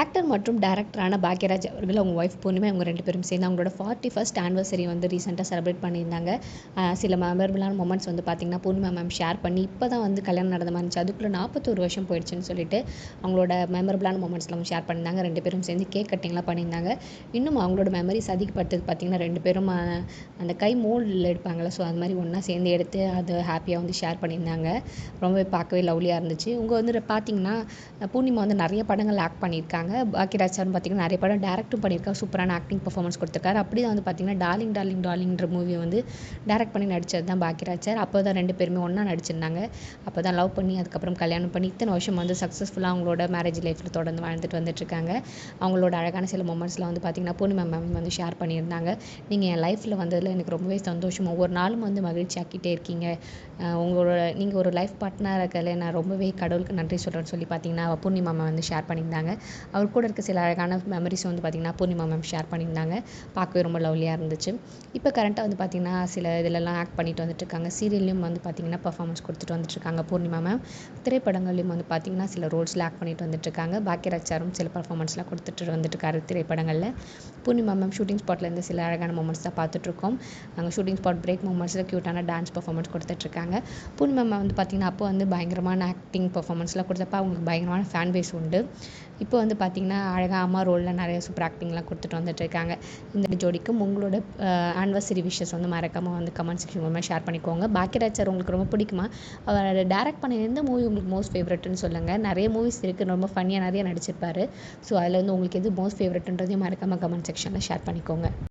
Actor மற்றும் டேரக்டரான பாக்யராஜ் அவர்கள் அவங்க ஒய்ஃப் பொண்ணுமே அவங்க ரெண்டு பேரும் சேர்ந்து அவங்களோட ஃபார்ட்டி ஃபஸ்ட் ஆனிவர்சரி வந்து ரீசெண்டாக செலிப்ரேட் பண்ணியிருந்தாங்க. சில மெமரபிளான மொமெண்ட்ஸ் வந்து பார்த்திங்கன்னா பூர்ணிமா மேம் ஷேர் பண்ணி இப்போ தான் வந்து கல்யாணம் நடந்த மாதிரி இருந்துச்சு. அதுக்குள்ளே நாற்பத்தோரு வருஷம் போயிடுச்சுன்னு சொல்லிட்டு அவங்களோட மெமரபிளான மூமெண்ட்ஸ்லாம் ஷேர் பண்ணியிருந்தாங்க. ரெண்டு பேரும் சேர்ந்து கேக் கட்டிங்லாம் பண்ணியிருந்தாங்க. இன்னும் அவங்களோட மெமரிஸ் அதிகப்பட்டது பார்த்திங்கன்னா ரெண்டு பேரும் அந்த கை மோல்டில் எடுப்பாங்களே ஸோ அது மாதிரி ஒன்றா சேர்ந்து எடுத்து அது ஹாப்பியாக வந்து ஷேர் பண்ணியிருந்தாங்க. ரொம்பவே பார்க்கவே லவ்லியாக இருந்துச்சு. இவங்க வந்து பார்த்திங்கன்னா பூர்ணிமா வந்து நிறைய படங்கள் ஆக்ட் பண்ணியிருக்காங்க. பாக்கியராஜ் சார்னு பார்த்தீங்கன்னா நிறைய படம் டேரக்டும் பண்ணியிருக்காரு. சூப்பரான ஆக்டிங் பர்ஃபார்மன்ஸ் கொடுத்துருக்காரு. அப்படி தான் வந்து பார்த்தீங்கன்னா டார்லிங் டார்லிங் டார்லிங்ன்ற மூவி வந்து டேரக்ட் பண்ணி நடித்தது தான் பாக்கியராஜ் சார் அப்போ தான் ரெண்டு பேருமே ஒன்றா நடிச்சிருந்தாங்க. அப்போ தான் லவ் பண்ணி அதுக்கப்புறம் கல்யாணம் பண்ணி இத்தனை வருஷம் வந்து சக்ஸஸ்ஃபுல்லாக அவங்களோட மேரேஜ் லைஃப்பில் தொடர்ந்து வாழ்ந்துட்டு வந்துட்டுருக்காங்க. அவங்களோட அழகான சில மூமெண்ட்ஸ்லாம் வந்து பார்த்தீங்கன்னா பூர்ணிமா மேம் வந்து ஷேர் பண்ணியிருந்தாங்க. நீங்கள் என் லைஃப்பில் வந்ததில் எனக்கு ரொம்பவே சந்தோஷம். ஒவ்வொரு நாளும் வந்து மகிழ்ச்சி ஆக்கிட்டே இருக்கீங்க. உங்களோட நீங்கள் ஒரு லைஃப் பார்ட்னராக இருக்கல நான் ரொம்பவே கடவுளுக்கு நன்றி சொல்கிறேன்னு சொல்லி பார்த்தீங்கன்னா பூர்ணிமா மேம் வந்து ஷேர் பண்ணியிருந்தாங்க. அவர் கூட இருக்க சில அழகான மெமரிஸ் வந்து பார்த்திங்கன்னா பூர்ணிமா மேம் ஷேர் பண்ணியிருந்தாங்க. பார்க்கவே ரொம்ப லவ்லியாக இருந்துச்சு. இப்போ கரண்ட்டாக வந்து பார்த்திங்கன்னா சில இதிலெல்லாம் ஆக்ட் பண்ணிட்டு வந்துட்டுருக்காங்க சீரியல்லையும் வந்து பார்த்தீங்கன்னா பர்ஃபார்மன்ஸ் கொடுத்துட்டு வந்துட்டுருக்காங்க பூர்ணிமா மேம் திரைப்படங்கள்லையும் வந்து பார்த்தீங்கன்னா சில ரோல்ஸில் ஆக்ட் பண்ணிட்டு வந்துட்டு இருக்காங்க. பாக்கியராஜ் சாரும் சில பர்ஃபார்மன்ஸ்லாம் கொடுத்துட்டு வந்துட்டுருக்காரு திரைப்படங்களில். பூர்ணிமா மேம் ஷூட்டிங் ஸ்பாட்லேருந்து சில அழகான மூமெண்ட்ஸ் தான் பார்த்துட்ருக்கோம் நாங்கள் ஷூட்டிங் ஸ்பாட் பிரேக் மூமெண்ட்ஸில் க்யூட்டான டான்ஸ் பர்ஃபார்மன்ஸ் கொடுத்துட்ருக்காங்க பூர்ணிமா மேம் வந்து பார்த்தீங்கன்னா அப்போ வந்து பயங்கரமான ஆக்டிங் பர்ஃபார்மன்ஸ்லாம் கொடுத்தப்ப அவங்களுக்கு பயங்கரமான ஃபேன் பேஸ் உண்டு. இப்போ வந்து பார்த்தீங்கன்னா அழகாக அம்மா ரோலில் நிறைய சூப்பர் ஆக்டிங்லாம் கொடுத்துட்டு வந்துட்டு இருக்காங்க இந்த ஜோடிக்கும் உங்களோட ஆனிவர்சரி விஷஸ் வந்து மறக்காமல் வந்து கமெண்ட் செக்ஷன் மூலமாக ஷேர் பண்ணிக்கோங்க. பாக்கியராஜ் சார் உங்களுக்கு ரொம்ப பிடிக்குமா? அவர் டேரக்ட் பண்ண எந்த மூவி உங்களுக்கு மோஸ்ட் ஃபேவரட்னு சொல்லுங்கள் நிறைய மூவிஸ் இருக்குது ரொம்ப ஃபன்னியாக நிறைய நடிச்சிருப்பாரு. ஸோ அதில் வந்து உங்களுக்கு எது மோஸ்ட் ஃபேவரட்ன்றதையும் மறக்காமல் கமெண்ட் செக்ஷனில் ஷேர் பண்ணிக்கோங்க.